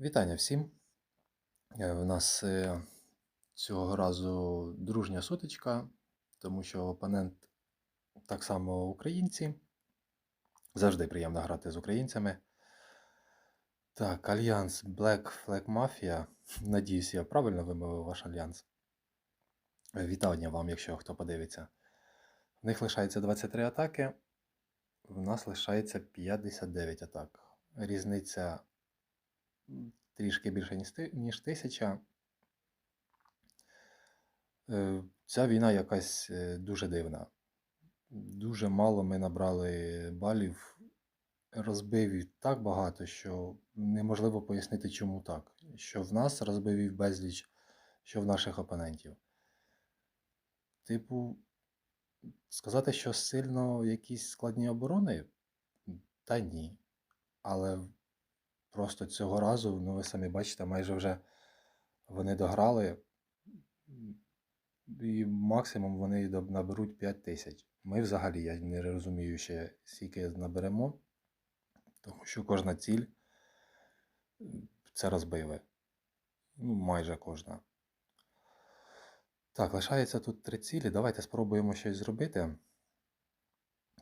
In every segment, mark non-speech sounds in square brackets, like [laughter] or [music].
Вітання всім. Е, У нас е, цього разу дружня сутичка, тому що опонент так само українці. Завжди приємно грати з українцями. Так, альянс Black Flag Mafia. Надіюсь, я правильно вимовив ваш альянс. Е, Вітання вам, якщо хто подивиться. В них лишається 23 атаки, в нас лишається 59 атак. Різниця трішки більше, ніж тисяча. Е, Ця війна якась е, дуже дивна. Дуже мало ми набрали балів. Розбив їх так багато, що неможливо пояснити, чому так. Що в нас розбив їх безліч, що в наших опонентів. Типу, сказати, що сильно якісь складні оборони? Та ні. Але просто цього разу, ну ви самі бачите, майже вже вони дограли. І максимум вони наберуть 5 тисяч. Ми взагалі, я не розумію ще, скільки наберемо, тому що кожна ціль це розбили. Ну, майже кожна. Так, лишається тут три цілі. Давайте спробуємо щось зробити.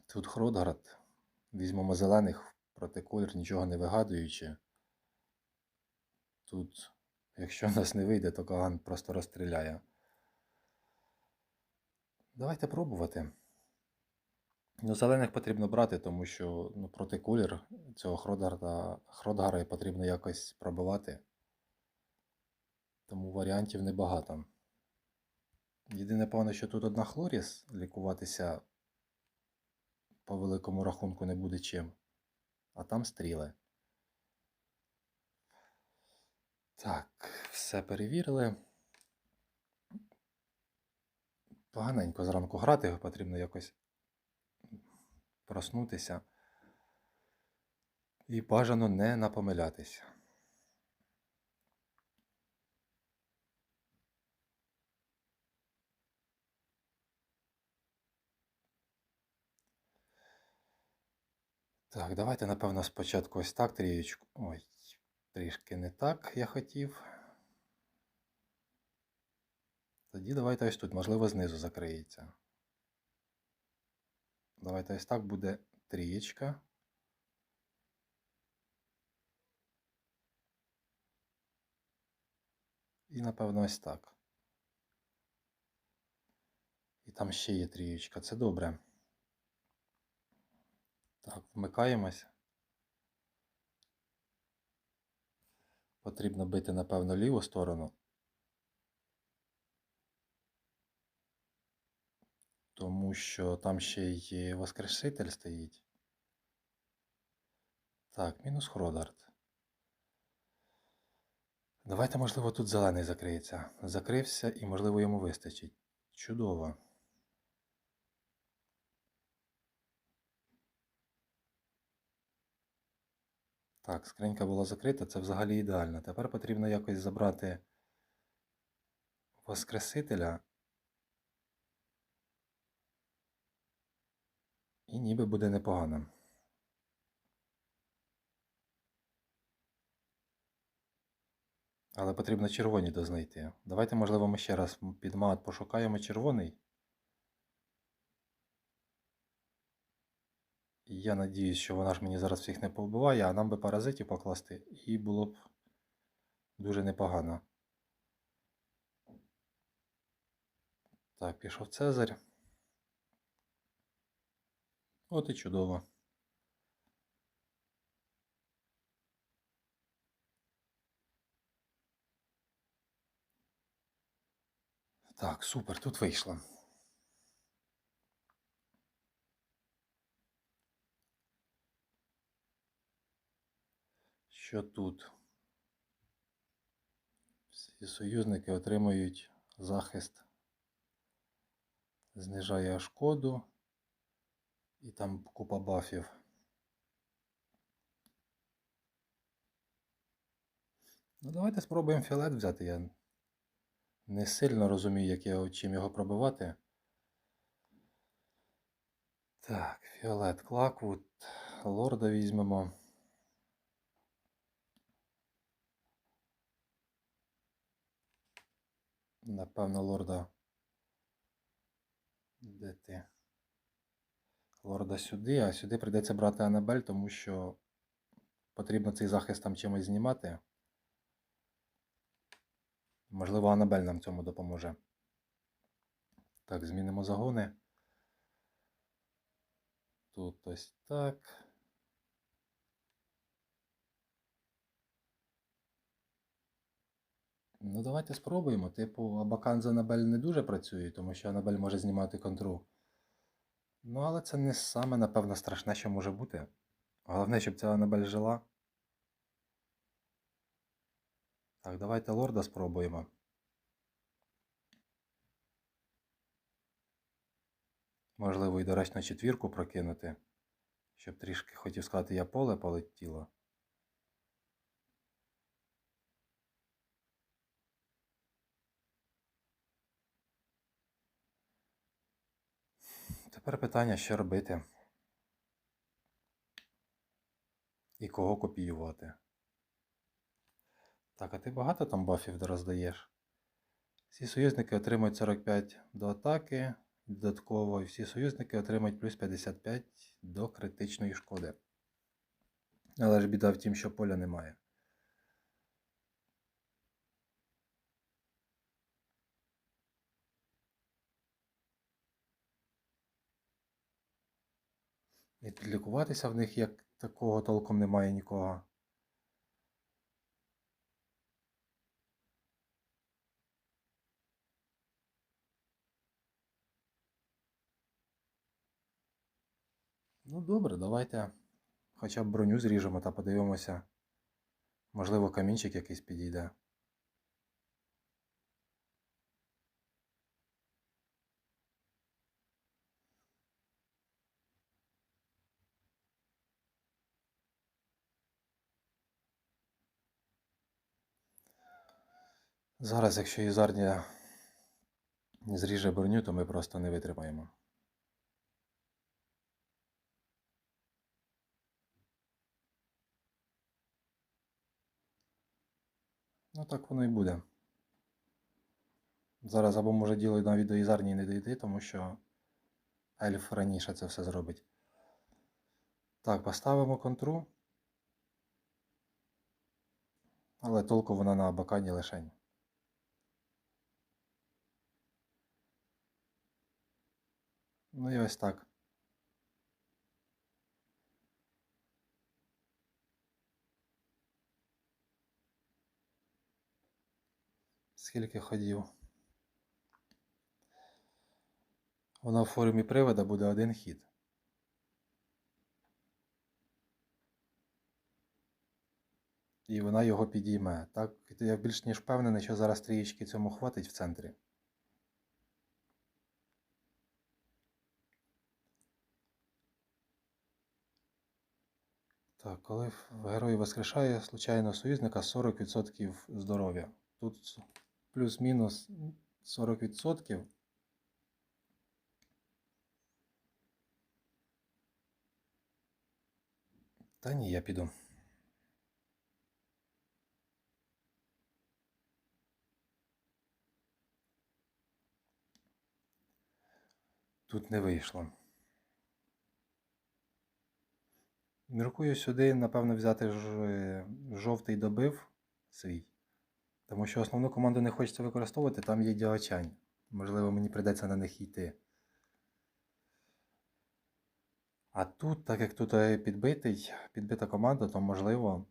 Тут Хродгард. Візьмемо зелених проти колір, нічого не вигадуючи. Тут, якщо нас не вийде, то Каган просто розстріляє. Давайте пробувати. Ну, зелених потрібно брати, тому що ну, проти колір цього Хродгарда, Хродгара потрібно якось пробивати. Тому варіантів небагато. Єдине певно, що тут одна Хлоріс лікуватися по великому рахунку не буде чим. А там стріли. Так, все перевірили. Поганенько зранку грати, потрібно якось проснутися. І бажано не напомилятися. Так, давайте, напевно, спочатку ось так трієчку. Ой, трішки не так я хотів. Тоді давайте ось тут, можливо, знизу закриється. Давайте ось так буде трієчка. І, напевно, ось так. І там ще є трієчка. Це добре. Так, вмикаємось. Потрібно бити, напевно, ліву сторону. Тому що там ще й Воскреситель стоїть. Так, мінус Хродард. Давайте, можливо, тут зелений закриється. Закрився і, можливо, йому вистачить. Чудово. Так, скринька була закрита, це взагалі ідеально. Тепер потрібно якось забрати Воскресителя. І ніби буде непогано. Але потрібно червоні дознайти. Давайте, можливо, ми ще раз під мат пошукаємо червоний. Я надіюсь, що вона ж мені зараз всіх не повбиває, а нам би паразитів покласти, і було б дуже непогано. Так, пішов Цезарь. От і чудово. Так, супер, тут вийшло. Що тут? Всі союзники отримують захист, знижає шкоду, і там купа бафів. Ну, давайте спробуємо фіолет взяти. Я не сильно розумію, як я, чим його пробивати. Так, фіолет Клаквуд. Лорда візьмемо. Напевно, лорда. Де ти? Лорда сюди, а сюди прийдеться брати Анабель, тому що потрібно цей захист там чимось знімати. Можливо, Анабель нам цьому допоможе. Так, змінимо загони. Тут ось так. Ну, давайте спробуємо. Типу, Абакан з Анабель не дуже працює, тому що Анабель може знімати контру. Ну, але це не саме, напевно, страшне, що може бути. Головне, щоб ця Анабель жила. Так, давайте лорда спробуємо. Можливо, і доречно четвірку прокинути, щоб трішки хотів сказати, я поле полетіло. Тепер питання, що робити. І кого копіювати. Так, а ти багато там бафів роздаєш? Всі союзники отримують 45 до атаки, додатково, і всі союзники отримують плюс 55 до критичної шкоди. Але ж біда в тім, що поля немає. І підлікуватися в них як такого толком немає нікого. Ну добре, давайте хоча б броню зріжемо та подивимося. Можливо, камінчик якийсь підійде. Зараз, якщо Ізарня зріже броню, то ми просто не витримаємо. Ну так воно і буде. Зараз або може діло навіть до Ізарні не дійти, тому що ельф раніше це все зробить. Так, поставимо контру. Але толку вона на абакані лишень. Ну і ось так. Скільки ходів? Вона в формі привода буде один хід. І вона його підійме. Так, я більш ніж впевнений, що зараз трієчки цьому хватить в центрі. Так, коли герой воскрешає случайно союзника 40% здоров'я. Тут плюс-мінус 40%. Та ні, я піду. Тут не вийшло. Міркую сюди, напевно, взяти ж жовтий добив свій. Тому що основну команду не хочеться використовувати, там є діачань. Можливо, мені прийдеться на них йти. А тут, так як тут підбитий, підбита команда, то можливо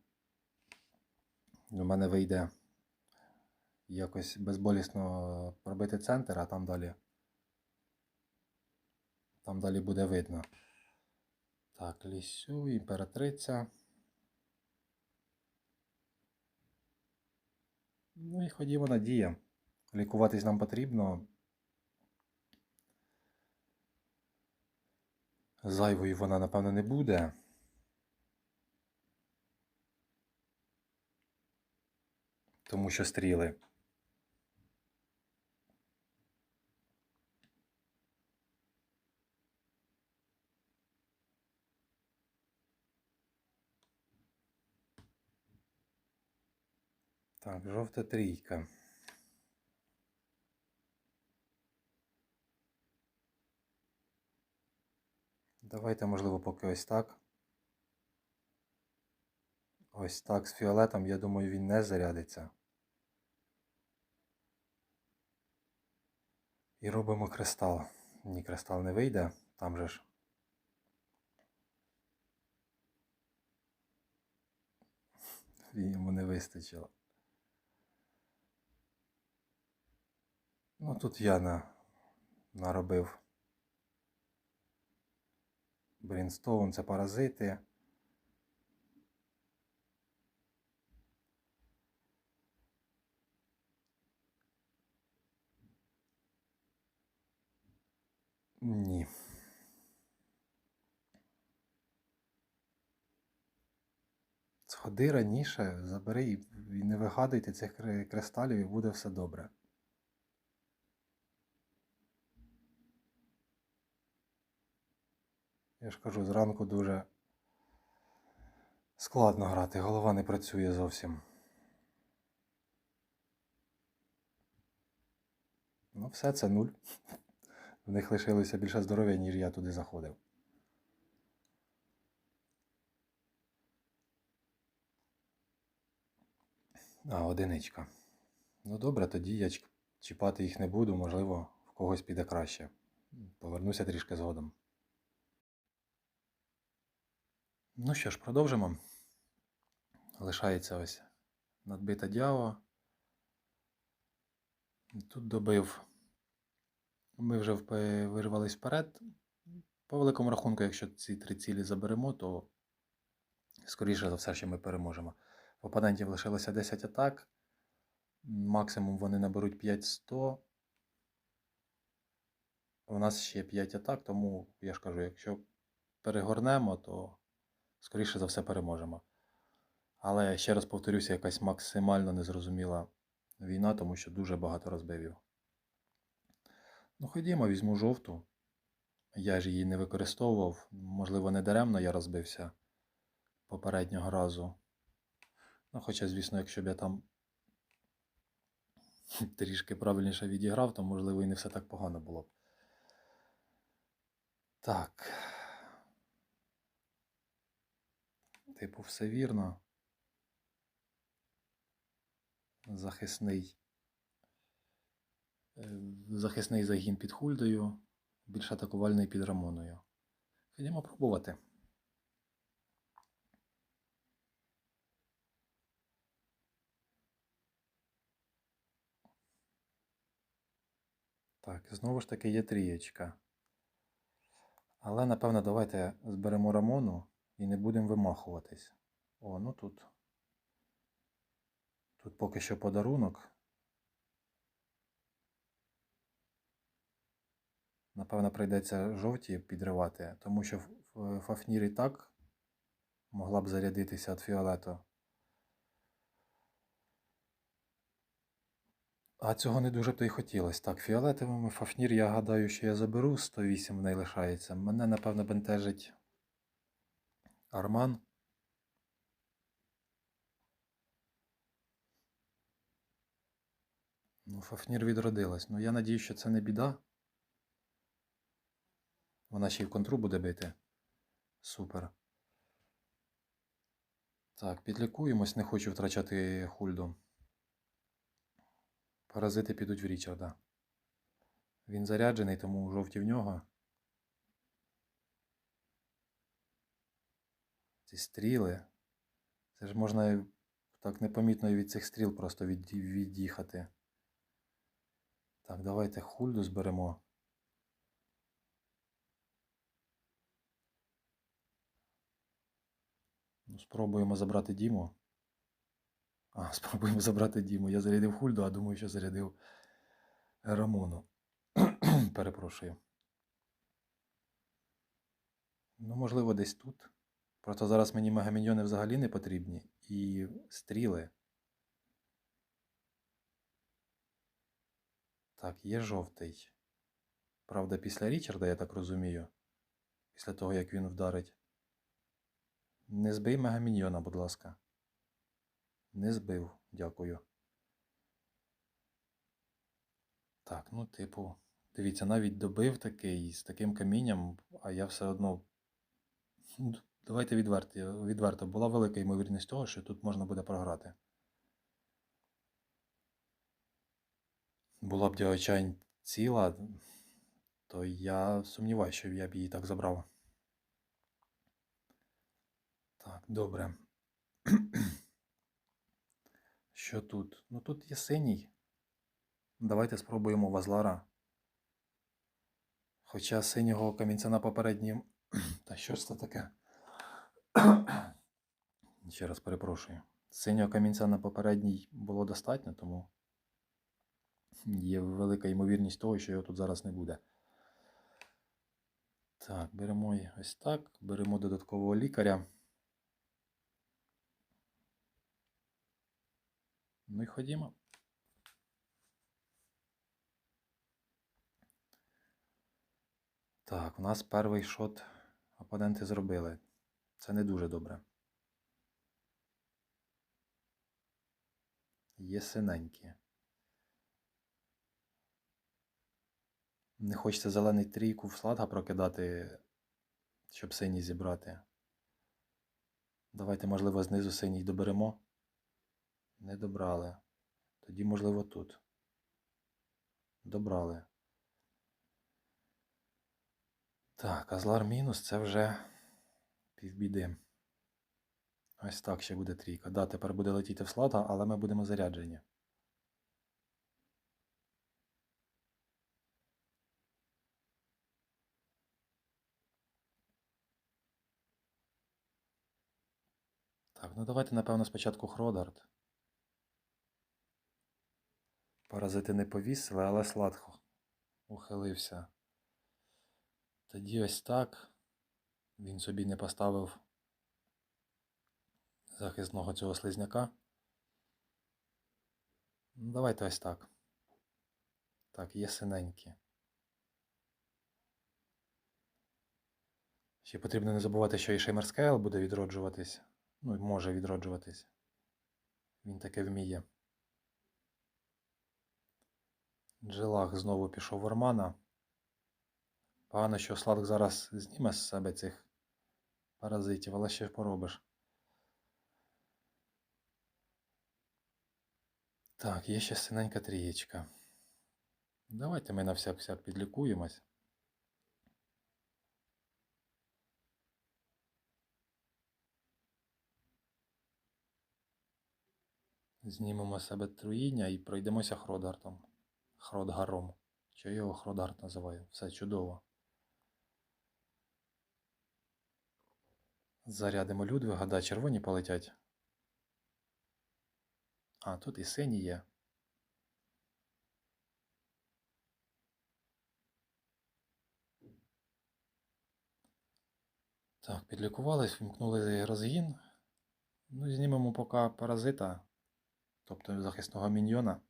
у мене вийде якось безболісно пробити центр, а там далі. Там далі буде видно. Так, лісю, імператриця. Ну і ходімо надія. Лікуватись нам потрібно. Зайвою вона, напевно, не буде. Тому що стріли. Так, жовта трійка. Давайте, можливо, поки ось так. Ось так з фіолетом, я думаю, він не зарядиться. І робимо кристал. Ні, кристал не вийде, там же ж. Йому не вистачило. Ну тут я на, наробив. Брінстоун це паразити. Ні. Сходи раніше, забери і не вигадуйте цих кристалів, і буде все добре. Я ж кажу, зранку дуже складно грати, голова не працює зовсім. Ну, все це нуль. В них лишилося більше здоров'я, ніж я туди заходив. А, одиничка. Ну добре, тоді я чіпати їх не буду, можливо, в когось піде краще. Повернуся трішки згодом. Ну що ж, продовжимо. Лишається ось надбита дява. Тут добив. Ми вже вирвались вперед. По великому рахунку, якщо ці три цілі заберемо, то скоріше за все, що ми переможемо. В опонентів лишилося 10 атак. Максимум вони наберуть 5-100. У нас ще 5 атак, тому я ж кажу, якщо перегорнемо, то скоріше за все переможемо. Але ще раз повторюся, якась максимально незрозуміла війна, тому що дуже багато розбивів. Ну, ходімо, візьму жовту. Я ж її не використовував. Можливо, не даремно я розбився попереднього разу. Ну, хоча, звісно, якщо б я там [laughs] трішки правильніше відіграв, то можливо і не все так погано було б. Так. Типу, все вірно. Захисний. е, Захисний загін під Хульдою, більш атакувальний під Рамоною. Ходімо пробувати. Так, знову ж таки є трієчка. Але, напевно, давайте зберемо Рамону і не будемо вимахуватись. О, ну тут. Тут поки що подарунок. Напевно, прийдеться жовті підривати, тому що Фафнір і так могла б зарядитися від фіолету. А цього не дуже б то й хотілося. Так, фіолетовими Фафнір, я гадаю, що я заберу 108 в неї лишається. Мене, напевно, бентежить Арман. Ну, Фафнір відродилась. Ну, я надію, що це не біда. Вона ще й контру буде бити. Супер. Так, підлікуємось, не хочу втрачати хульду. Паразити підуть в Річарда. Він заряджений, тому жовті в нього. Ці стріли. Це ж можна так непомітно від цих стріл просто від'їхати. Так, давайте хульду зберемо. Ну, спробуємо забрати Діму. А, [laughs] спробуємо забрати Діму. Я зарядив хульду, а думаю, що зарядив Рамону. [clears throat] Перепрошую. Ну, можливо, десь тут. Просто зараз мені мегаміньйони взагалі не потрібні. І стріли. Так, є жовтий. Правда, після Річарда, я так розумію. Після того, як він вдарить. Не збий мегаміньйона, будь ласка. Не збив, дякую. Так, ну, типу, дивіться, навіть добив такий з таким камінням, а я все одно Давайте відверті, відверто. Була велика ймовірність того, що тут можна буде програти. Була б діочань ціла, то я сумніваюся, що я б її так забрав. Так, добре. [clears throat] Що тут? Ну тут є синій. Давайте спробуємо Вазлара. Хоча синього камінця на попереднім. [clears throat] Та що ж це таке? [coughs] Ще раз перепрошую. Синього камінця на попередній було достатньо, тому є велика ймовірність того, що його тут зараз не буде. Так, беремо ось так. Беремо додаткового лікаря. Ну і ходімо. Так, у нас перший шот опоненти зробили. Це не дуже добре. Є синенькі. Не хочеться зелений трійку в сладга прокидати, щоб синій зібрати. Давайте, можливо, знизу синій доберемо. Не добрали. Тоді, можливо, тут. Добрали. Так, Азлар мінус це вже півбіди. Ось так ще буде трійка. Да, тепер буде летіти в слата, але ми будемо заряджені. Так, ну давайте, напевно, спочатку Хродард. Паразити не повісили, але сладко ухилився. Тоді ось так. Він собі не поставив захисного цього слизняка. Ну, давайте ось так. Так, є. Ще потрібно не забувати, що і Шеймерскейл буде відроджуватись. Ну, може відроджуватись. Він таке вміє. Джилах знову пішов в Ормана. Погано, що Сладк зараз зніме з себе цих паразитів, але що поробиш. Так, є ще синенька трієчка. Давайте ми на всяк-всяк підлікуємось. Знімемо себе труїння і пройдемося Хродгартом. Хродгаром. Що його Хродгард називаю? Все чудово. Зарядимо Людвига, да, червоні полетять. А, тут і сині є. Так, підлікувались, вімкнули розгін. Ну, знімемо поки паразита, тобто захисного міньйона.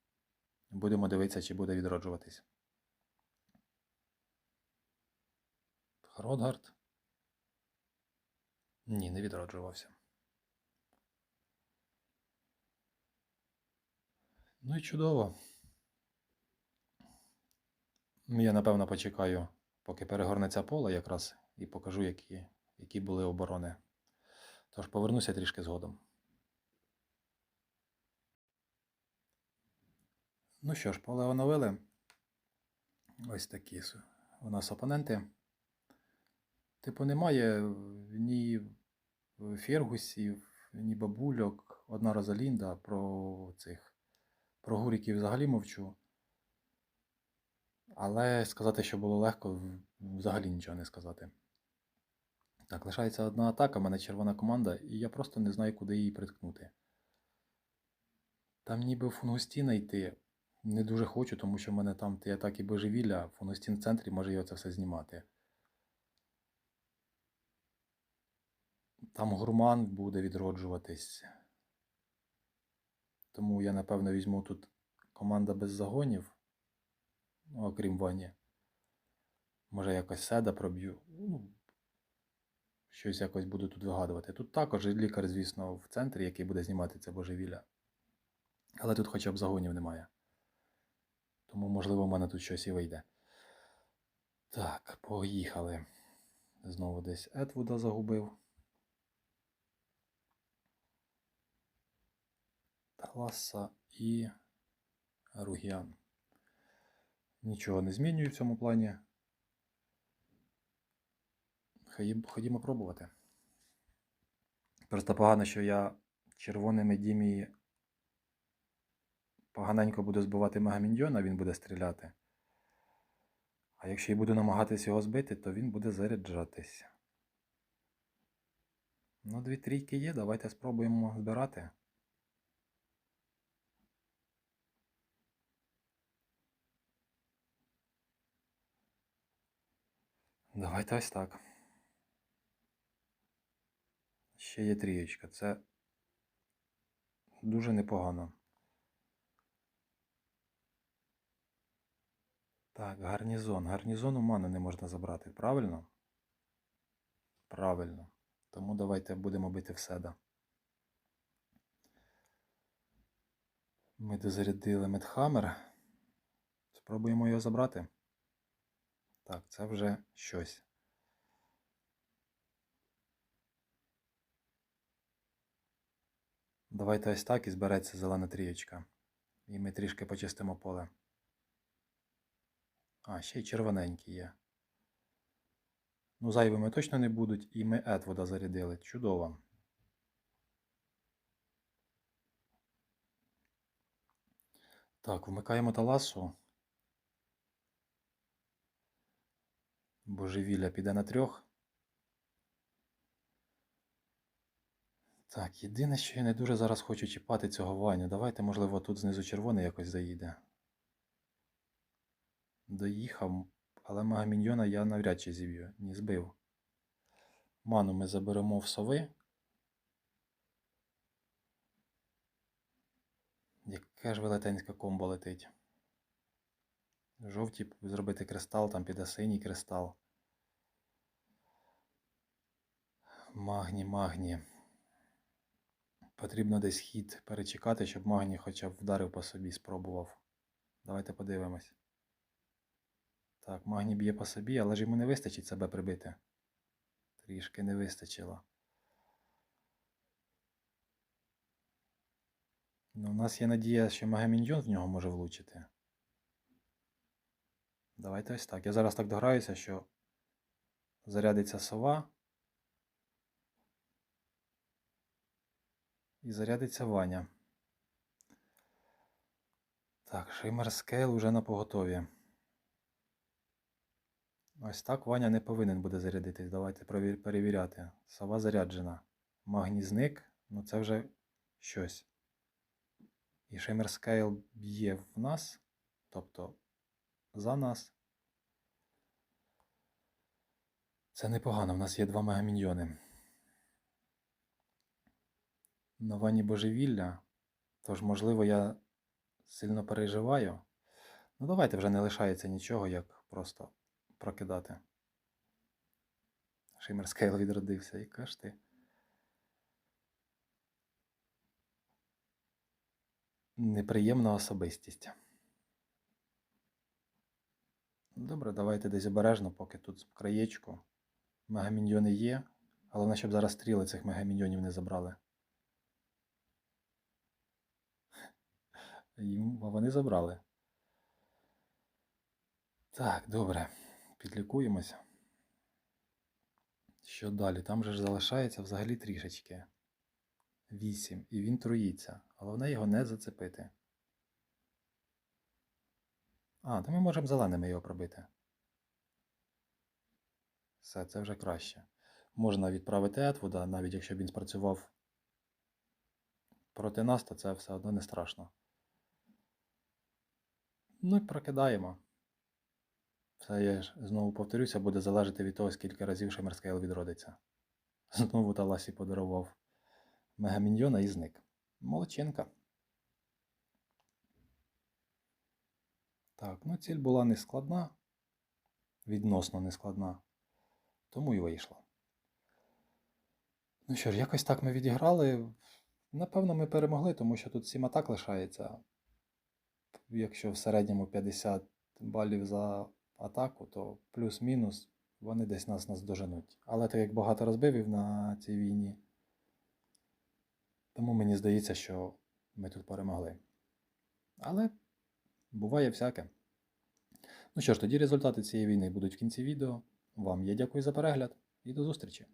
Будемо дивитися, чи буде відроджуватись. Хродгард. Ні, не відроджувався. Ну і чудово. Я напевно почекаю, поки перегорнеться поле якраз і покажу, які, які були оборони. Тож повернуся трішки згодом. Ну що ж, поле оновили. Ось такі у нас опоненти. Типу, немає ні фергусів, ні бабульок, одна Розалінда про цих. Про гуріків взагалі мовчу. Але сказати, що було легко, взагалі нічого не сказати. Так, лишається одна атака, в мене червона команда, і я просто не знаю, куди її приткнути. Там ніби фунгустіна йти не дуже хочу, тому що в мене там ті атаки божевілля, а фунгустін в центрі може його це все знімати. Там гурман буде відроджуватись. Тому я, напевно, візьму тут команда без загонів, ну, окрім Вані. Може, якось седа проб'ю. Ну, щось якось буду тут вигадувати. Тут також лікар, звісно, в центрі, який буде знімати це божевілля. Але тут хоча б загонів немає. Тому, можливо, в мене тут щось і вийде. Так, поїхали. Знову десь Етвуда загубив. Таласа і Ругіан. Нічого не змінюю в цьому плані. Ходімо пробувати. Просто погано, що я червоними дімі поганенько буду збивати Мегаміньйона, він буде стріляти. А якщо я буду намагатись його збити, то він буде заряджатись. Ну, дві трійки є, давайте спробуємо збирати. Давайте ось так. Ще є трієчка. Це дуже непогано. Так, гарнізон. Гарнізон у мене не можна забрати, правильно? Правильно. Тому давайте будемо бити в седа. Ми дозарядили Медхаммер. Спробуємо його забрати. Так, це вже щось. Давайте ось так і збереться зелена трієчка. І ми трішки почистимо поле. А, ще й червоненькі є. Ну, зайвими точно не будуть, і ми Етвода зарядили. Чудово. Так, вмикаємо таласу. Божевілля піде на трьох. Так, єдине, що я не дуже зараз хочу чіпати цього Ваню. Давайте, можливо, тут знизу червоний якось заїде. Доїхав, але Магаміньйона я навряд чи зіб'ю, не збив. Ману ми заберемо в сови. Яке ж велетенське комбо летить. Жовті зробити кристал, там піде синій кристал. Магні, магні. Потрібно десь хід перечекати, щоб магні хоча б вдарив по собі, спробував. Давайте подивимось. Так, магні б'є по собі, але ж йому не вистачить себе прибити. Трішки не вистачило. Ну, у нас є надія, що Магаміньйон в нього може влучити. Давайте ось так. Я зараз так дограюся, що зарядиться сова. І зарядиться Ваня. Так, Шиммер Скейл уже на поготові. Ось так Ваня не повинен буде зарядитись. Давайте перевіряти. Сова заряджена. Магній зник, ну це вже щось. І Шиммер Скейл б'є в нас, тобто за нас. Це непогано, в нас є два мегаміньйони. На вані божевілля, тож, можливо, я сильно переживаю. Ну, давайте вже не лишається нічого, як просто прокидати. Шиммер Скейл відродився, ж ти. Неприємна особистість. Добре, давайте десь обережно, поки тут краєчку. Мегаміньйони є. Головне, щоб зараз стріли цих мегаміньйонів не забрали. [laughs] Їм, вони забрали. Так, добре. Підлікуємося. Що далі? Там же ж залишається взагалі трішечки. 8. І він труїться. Головне його не зацепити. А, то ми можемо зеленими його пробити. Все, це вже краще. Можна відправити Етвуда, навіть якщо б він спрацював проти нас, то це все одно не страшно. Ну і прокидаємо. Це я ж знову повторюся, буде залежати від того, скільки разів Шимерскейл відродиться. Знову Таласі подарував Мегаміньйона і зник. Молодчинка. Так, ну ціль була не складна, відносно не складна, тому і вийшло. Ну що ж, якось так ми відіграли. Напевно, ми перемогли, тому що тут 7 атак лишається. Якщо в середньому 50 балів за атаку, то плюс-мінус вони десь нас наздоженуть. Але так як багато розбивів на цій війні, тому мені здається, що ми тут перемогли. Але буває всяке. Ну що ж, тоді результати цієї війни будуть в кінці відео. Вам я дякую за перегляд і до зустрічі!